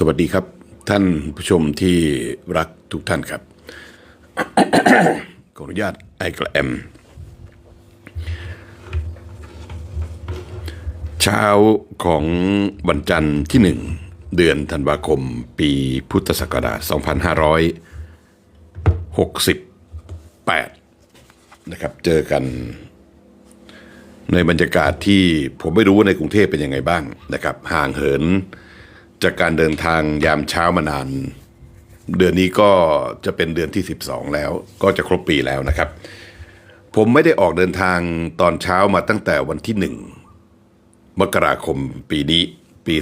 สวัสดีครับ ท่านผู้ชมที่รักทุกท่านครับ ขออนุญาตไอกระแอม เช้าของวันจันทร์ที่หนึ่งเดือนธันวาคม ปีพุทธศักราช 2568 นะครับ เจอกันในบรรยากาศที่ผมไม่รู้ว่าในกรุงเทพเป็นยังไงบ้างนะครับ ห่างเหิน จากการเดินทางยามเช้ามานาน เดือนนี้ก็จะเป็นเดือนที่ 12 แล้ว ก็จะครบปีแล้วนะครับ ผมไม่ได้ออกเดินทางตอนเช้ามาตั้งแต่วันที่1มกราคมปีนี้ปี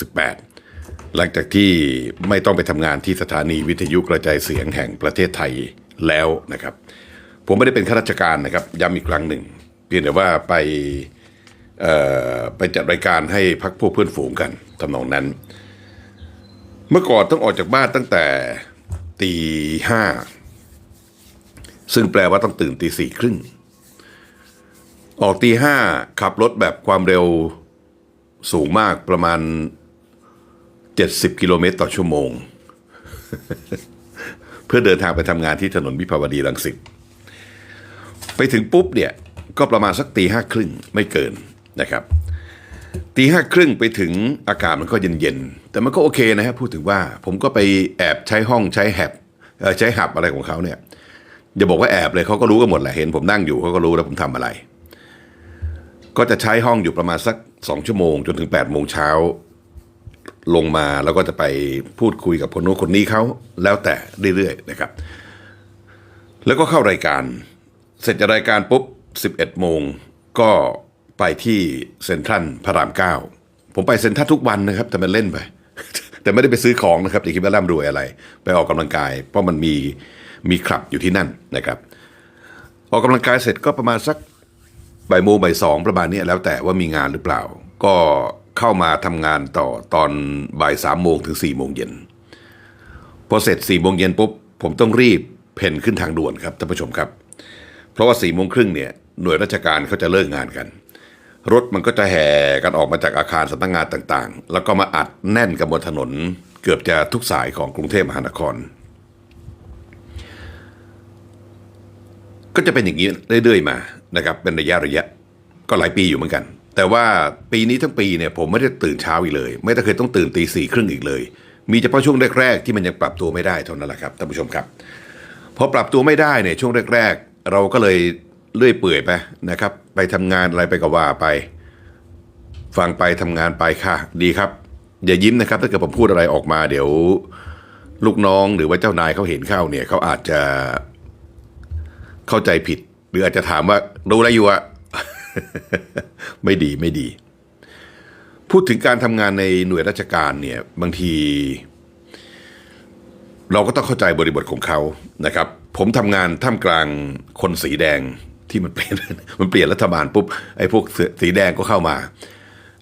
2568 หลังจากที่ไม่ต้องไปทำงานที่สถานีวิทยุกระจายเสียงแห่งประเทศไทยแล้วนะครับ ผมไม่ได้เป็นข้าราชการนะครับย้ำอีกครั้งหนึ่งเพียงแต่ว่าไป ไปจัดรายการให้พักพวกเพื่อนฝูงกันทำนองนั้น เมื่อก่อนต้องออกจากบ้านตั้งแต่ตีห้าซึ่งแปลว่าต้องตื่นตีสี่ครึ่งออกตีห้าขับรถแบบความเร็วสูงมากประมาณ 70 กิโลเมตรต่อชั่วโมง เพื่อเดินทางไปทำงานที่ถนนวิภาวดีรังสิตไปถึงปุ๊บเนี่ย ก็ประมาณสักตีห้าครึ่งไม่เกิน นะครับตีห้าครึ่งไปถึงอากาศมันก็เย็นๆ แต่มันก็โอเคนะฮะพูดถึงว่าผมก็ไปแอบใช้ห้องใช้แฮบใช้หับอะไรของเขาเนี่ยอย่าบอกว่าแอบเลยเขาก็รู้กันหมดแหละเห็นผมนั่งอยู่เขาก็รู้แล้วผมทำอะไร ก็จะใช้ห้องอยู่ประมาณสักสองชั่วโมง จนถึง8ปดโมงเช้าลงมาแล้วก็จะไปพูดคุยกับคนโน้นคนนี้เขาแล้วแต่เรื่อยๆนะครับ แล้วก็เข้ารายการ เสร็จจากรายการปุ๊บ11โมงก็ ไปที่เซ็นทรัลพระรามเก้าผมไปเซ็นทรัลทุกวันนะครับแต่มันเล่นไป แต่ไม่ได้ไปซื้อของนะครับอย่าคิดว่าร่ำรวยอะไร ไปออกกำลังกาย เพราะมันมีมีคลับอยู่ที่นั่นนะครับ ออกกำลังกายเสร็จก็ประมาณสักบ่ายโมงบ่ายสองประมาณนี้แล้วแต่ว่ามีงานหรือเปล่า ก็เข้ามาทำงานต่อตอนบ่ายสามโมงถึงสี่โมงเย็นพอเสร็จสี่โมงเย็นปุ๊บผมต้องรีบเพ่นขึ้นทางด่วนครับท่านผู้ชมครับ เพราะว่าสี่โมงครึ่งเนี่ยหน่วยราชการเขาจะเลิกงานกัน รถมันก็จะแห่กันออกมาจากอาคารสำนักงานต่างๆ แล้วก็มาอัดแน่นกับบนถนน เกือบจะทุกสายของกรุงเทพมหานคร ก็จะเป็นอย่างนี้เรื่อยๆมานะครับเป็นระยะระยะก็หลายปีอยู่เหมือนกัน แต่ว่าปีนี้ทั้งปีเนี่ยผมไม่ได้ตื่นเช้าอีกเลย ไม่ได้เคยต้องตื่นตีสี่ครึ่งอีกเลย มีเฉพาะช่วงแรกๆที่มันยังปรับตัวไม่ได้เท่านั้นแหละครับท่านผู้ชมครับพอปรับตัวไม่ได้เนี่ยช่วงแรก ๆ เราก็เลย เลื่อยเปื่อยไปนะครับ ไปทำงานอะไรไปก็ว่าไป ฟังไปทำงานไปค่ะ ดีครับ อย่ายิ้มนะครับ ถ้าเกิดผมพูดอะไรออกมา เดี๋ยวลูกน้องหรือว่าเจ้านายเขาเห็นเข้าเนี่ยเขาอาจจะเข้าใจผิด หรืออาจจะถามว่ารู้อะไรอยู่อะไม่ดีไม่ดี พูดถึงการทำงานในหน่วยราชการเนี่ยบางที เราก็ต้องเข้าใจบริบทของเขานะครับ ผมทำงานท่ามกลางคนสีแดง ที่มันเปลี่ยนมันเปลี่ยนรัฐบาลปุ๊บไอ้พวกสีแดงก็เข้ามา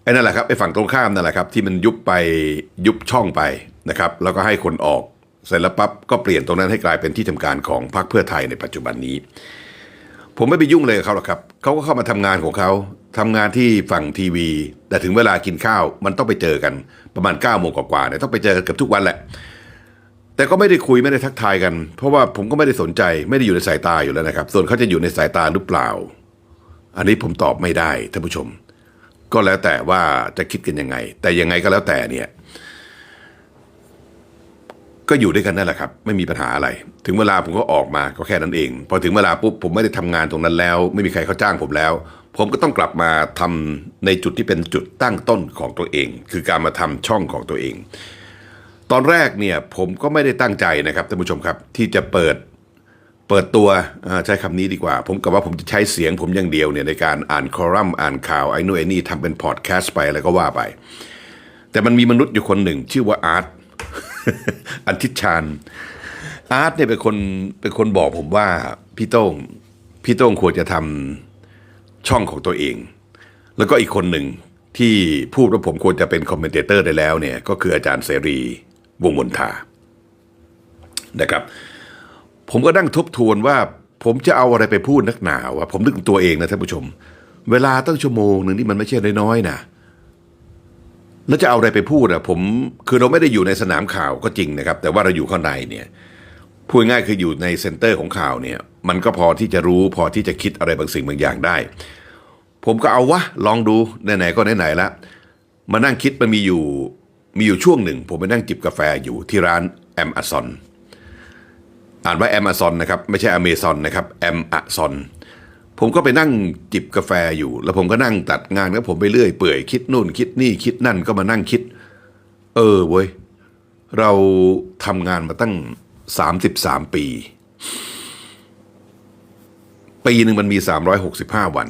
ไอ้นั่นแหละครับไอ้ฝั่งตรงข้ามนั่นแหละครับที่มันยุบไปยุบช่องไปนะครับ แล้วก็ให้คนออกเสร็จแล้วปั๊บก็เปลี่ยนตรงนั้นให้กลายเป็นที่ทำการของพรรคเพื่อไทยในปัจจุบันนี้ ผมไม่ไปยุ่งเลยกับเขาหรอกครับเขาก็เข้ามาทำงานของเขาทำงานที่ฝั่งทีวี แต่ถึงเวลากินข้าวมันต้องไปเจอกันประมาณ9ก้าโมงกว่าๆเนี่ยต้องไปเจอกันเกือบทุกวันแหละ แต่ก็ไม่ได้คุยไม่ได้ทักทายกัน เพราะว่าผมก็ไม่ได้สนใจไม่ได้อยู่ในสายตาอยู่แล้วนะครับ ส่วนเขาจะอยู่ในสายตาหรือเปล่า อันนี้ผมตอบไม่ได้ท่านผู้ชม ก็แล้วแต่ว่าจะคิดกันยังไง แต่ยังไงก็แล้วแต่เนี่ย ก็อยู่ด้วยกันนั่นแหละครับ ไม่มีปัญหาอะไร ถึงเวลาผมก็ออกมาก็แค่นั้นเอง พอถึงเวลาปุ๊บผมไม่ได้ทำงานตรงนั้นแล้ว ไม่มีใครเขาจ้างผมแล้ว ผมก็ต้องกลับมาทำในจุดที่เป็นจุดตั้งต้นของตัวเอง คือการมาทำช่องของตัวเอง ตอนแรกเนี่ยผมก็ไม่ได้ตั้งใจนะครับท่านผู้ชมครับ ที่จะเปิดเปิดตัวใช้คำนี้ดีกว่า ผมกับว่าผมจะใช้เสียงผมอย่างเดียวเนี่ยในการอ่านคอลัมน์อ่านข่าวไอ้นู่นไอ้นี่ทำเป็นพอดแคสต์ไปอะไรก็ว่าไป แต่มันมีมนุษย์อยู่คนหนึ่ง ชื่อว่าอาร์ตอันทิชชานอาร์ตเนี่ยเป็นคนเป็นคนบอกผมว่าพี่โต้งพี่โต้งควรจะทำช่องของตัวเอง แล้วก็อีกคนหนึ่งที่พูดว่าผมควรจะเป็นคอมเมนเตเตอร์ได้แล้วเนี่ยก็คืออาจารย์เสรี วงมนทานะครับ ผมก็นั่งทบทวนว่า ผมจะเอาอะไรไปพูดนักหนาวะผมนึกตัวเองนะท่านผู้ชม เวลาตั้งชั่วโมงหนึ่งนี่มันไม่ใช่น้อยๆนะแล้วจะเอาอะไรไปพูดอะผมคือเราไม่ได้อยู่ในสนามข่าวก็จริงนะครับ แต่ว่าเราอยู่ข้างในเนี่ยพูดง่ายคืออยู่ในเซ็นเตอร์ของข่าวเนี่ย มันก็พอที่จะรู้พอที่จะคิดอะไรบางสิ่งบางอย่างได้ ผมก็เอาวะลองดูไหนๆก็ไหนๆแล้วมานั่งคิดมันมีอยู่ มีอยู่ช่วงหนึ่ง ผมไปนั่งจิบกาแฟอยู่ที่ร้านแอม a ซอนอ่านว่าแอม a ซอนนะครับไม่ใช่อเมซอนนะครับแอม a ซอนผมก็ไปนั่งจิบกาแฟอยู่ แล้วผมก็นั่งตัดงานแล้วผมไปเรื่อยเปื่อยคิดนู่นคิดนี่คิดนั่นก็มานั่งคิด เออเว้ยเราทำงานมาตั้งสามสิบสามปี ปีหนึ่งมันมีสามร้อยหกสิบห้าวัน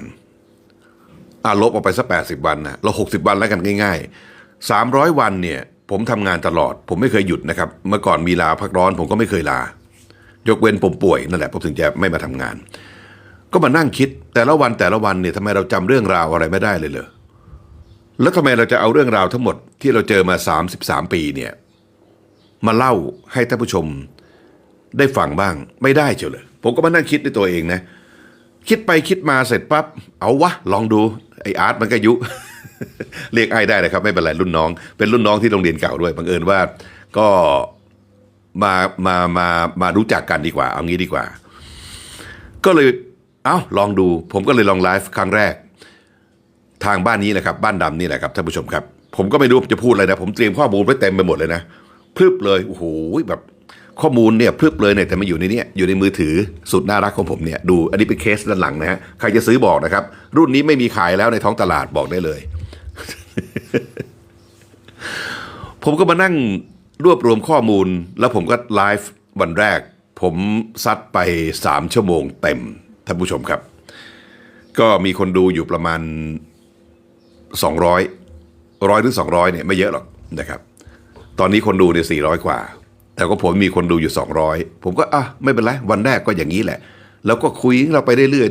อ่าลบออกไปสักแปดสิบวันนะเราหกสิบวันแล้วกันง่าย ๆ สามร้อยวันเนี่ยผมทำงานตลอด ผมไม่เคยหยุดนะครับ เมื่อก่อนมีลาพักร้อน ผมก็ไม่เคยลา ยกเว้นผมป่วยนั่นแหละผมถึงจะไม่มาทำงาน ก็มานั่งคิดแต่ละวันแต่ละวันเนี่ยทำไมเราจำเรื่องราวอะไรไม่ได้เลยเหรอแล้วทำไมเราจะเอาเรื่องราวทั้งหมดที่เราเจอมาสามสิบสามปีเนี่ยมาเล่าให้ท่านผู้ชมได้ฟังบ้างไม่ได้เชียวเลย ผมก็มานั่งคิดในตัวเองนะ คิดไปคิดมาเสร็จปั๊บเอาวะ ลองดูไออาร์ตมันก็ยุ เรียกไอ้ได้นะครับ ไม่เป็นไรรุ่นน้อง เป็นรุ่นน้องที่โรงเรียนเก่าด้วยบังเอิญว่าก็มามามามารู้จักกันดีกว่า เอางี้ดีกว่า ก็เลยเอ้าลองดู ผมก็เลยลองไลฟ์ครั้งแรก ทางบ้านนี้แหละครับ บ้านดำนี่แหละครับท่านผู้ชมครับ ผมก็ไม่รู้จะพูดอะไรนะผมเตรียมข้อมูลไว้เต็มไปหมดเลยนะพรึบเลยโอ้โหแบบข้อมูลเนี่ยพรึบเลยเนี่ยแต่มาอยู่ในนี้อยู่ในมือถือสุดน่ารักของผมเนี่ยดูอันนี้เป็นเคสด้านหลังนะฮะใครจะซื้อบอกนะครับ รุ่นนี้ไม่มีขายแล้วในท้องตลาดบอกได้เลย ผมก็มานั่งรวบรวมข้อมูล แล้วผมก็ไลฟ์วันแรก ผมซัดไปสามชั่วโมงเต็มท่านผู้ชมครับ ก็มีคนดูอยู่ประมาณ 200ร้อยหรือ 200เนี่ยไม่เยอะหรอกนะครับ ตอนนี้คนดูเนี่ย400 กว่า แต่ก็ผมมีคนดูอยู่ 200 ผมก็อะไม่เป็นไรวันแรกก็อย่างนี้แหละ แล้วก็คุยเราไปเรื่อยๆเรื่อ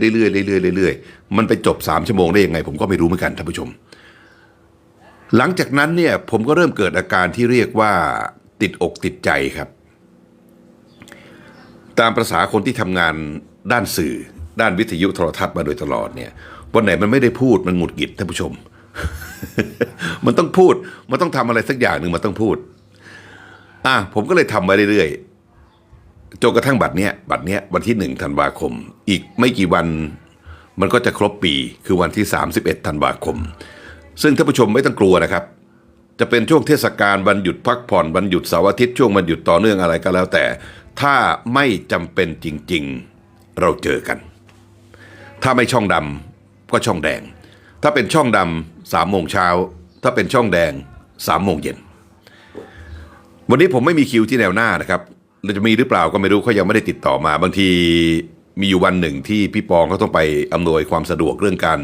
ยๆเรื่อยๆเรื่อยๆมันไปจบ 3 ชั่วโมงได้ยังไง ผมก็ไม่รู้เหมือนกันท่านผู้ชม หลังจากนั้นเนี่ยผมก็เริ่มเกิดอาการที่เรียกว่าติดอกติดใจครับ ตามประษาคนที่ทำงานด้านสื่อ ด้านวิทยุโทรทัศน์มาโดยตลอดเนี่ยวันไหนมันไม่ได้พูดมันหงุดหงิดท่านผู้ชม มันต้องพูด มันต้องทำอะไรสักอย่างหนึ่งมันต้องพูด อะผมก็เลยทำมาเรื่อยๆจนกระทั่งบัตรเนี้ยบัตรเนี้ยวันที่หนึ่งธันวาคม อีกไม่กี่วันมันก็จะครบปีคือวันที่ 31ธันวาคม ซึ่งท่านผู้ชมไม่ต้องกลัวนะครับ จะเป็นช่วงเทศกาลวันหยุดพักผ่อนวันหยุดเสาร์อาทิตย์ช่วงวันหยุดต่อเนื่องอะไรก็แล้วแต่ ถ้าไม่จำเป็นจริง ๆ เราเจอกัน ถ้าไม่ช่องดำก็ช่องแดง ถ้าเป็นช่องดำสามโมงเช้า ถ้าเป็นช่องแดงสามโมงเย็น วันนี้ผมไม่มีคิวที่แนวหน้านะครับเราจะมีหรือเปล่าก็ไม่รู้เขายังไม่ได้ติดต่อมา บางทีมีอยู่วันหนึ่งที่พี่ปองเขาต้องไปอำนวยความสะดวกเรื่องการ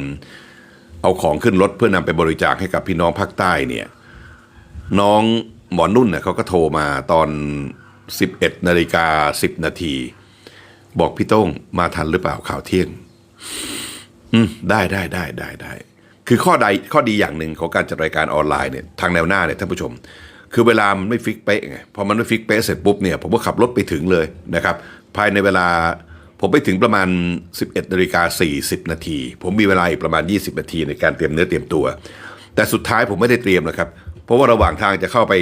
เอาของขึ้นรถเพื่อนำไปบริจาคให้กับพี่น้องภาคใต้เนี่ย น้องหมอนุ่นเนี่ยเขาก็โทรมาตอน 11นาฬิกา10 นาที บอกพี่โต้งมาทันหรือเปล่าข่าวเที่ยง อืมได้ได้ได้ได้ได้คือข้อใดข้อดีอย่างหนึ่งของการจัดรายการออนไลน์เนี่ยทางแนวหน้าเนี่ยท่านผู้ชม คือเวลามันไม่ฟิกเป๊ะไงพอมันไม่ฟิกเป๊ะเสร็จปุ๊บเนี่ยผมก็ขับรถไปถึงเลยนะครับ ภายในเวลา ผมไปถึงประมาณ 11นาฬิกา40 นาที ผมมีเวลาอีกประมาณ 20 นาทีในการเตรียมเนื้อเตรียมตัว แต่สุดท้ายผมไม่ได้เตรียมนะครับ เพราะว่าระหว่างทางจะเข้าไป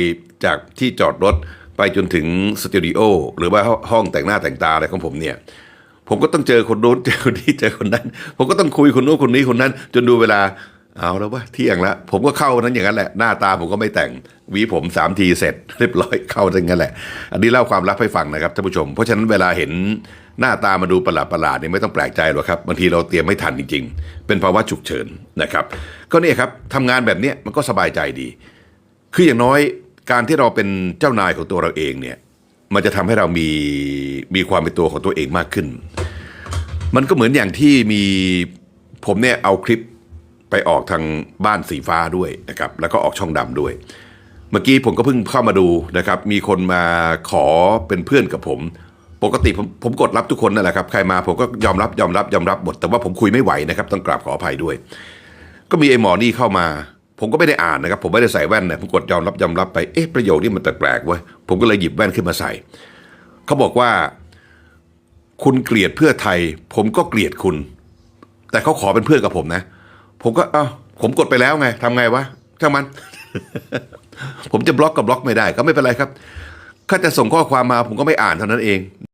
จากที่จอดรถไปจนถึงสตูดิโอหรือว่าห้องแต่งหน้าแต่งตาอะไรของผมเนี่ย ผมก็ต้องเจอคนโน้นเจอคนนี้เจอคนนั้น ผมก็ต้องคุยคนโน้นคนนี้คนนั้น จนดูเวลาเอาแล้วว่าเที่ยงแล้วผมก็เข้าวันนั้นอย่างนั้นแหละหน้าตาผมก็ไม่แต่งวีผมสามทีเสร็จเรียบร้อยเข้าอย่างนั้นแหละ อันนี้เล่าความลับให้ฟังนะครับท่านผู้ชม เพราะฉะนั้นเวลาเห็น หน้าตามาดูประหลาดประหลาดๆเนี่ยไม่ต้องแปลกใจหรอกครับบางทีเราเตรียมไม่ทันจริง ๆ เป็นภาวะฉุกเฉินนะครับ ก็เนี่ยครับทำงานแบบนี้มันก็สบายใจดี คืออย่างน้อยการที่เราเป็นเจ้านายของตัวเราเองเนี่ยมันจะทำให้เรามีมีความเป็นตัวของตัวเองมากขึ้น มันก็เหมือนอย่างที่มีผมเนี่ยเอาคลิปไปออกทางบ้านสีฟ้าด้วยนะครับแล้วก็ออกช่องดำด้วย เมื่อกี้ผมก็เพิ่งเข้ามาดูนะครับ มีคนมาขอเป็นเพื่อนกับผม ปกติผมผมกดรับทุกคนนั่นแหละครับใครมาผมก็ยอมรับยอมรับยอมรับหมดแต่ว่าผมคุยไม่ไหวนะครับต้องกราบขออภัยด้วย ก็มีไอ้หมอนี่เข้ามา ผมก็ไม่ได้อ่านนะครับ ผมไม่ได้ใส่แว่นนะผมกดยอมรับยอมรับไปเอ๊ะประโยคนี้มันแปลกๆเว้ยผมก็เลยหยิบแว่นขึ้นมาใส่ เขาบอกว่า คุณเกลียดเพื่อไทย ผมก็เกลียดคุณ แต่เขาขอเป็นเพื่อนกับผมนะ ผมก็เอ้าผมกดไปแล้วไงทำไงวะช่างมัน ผมจะบล็อกก็บบล็อกไม่ได้ ก็ไม่เป็นไรครับเขาจะส่งข้อความมาผมก็ไม่อ่านเท่านั้นเอง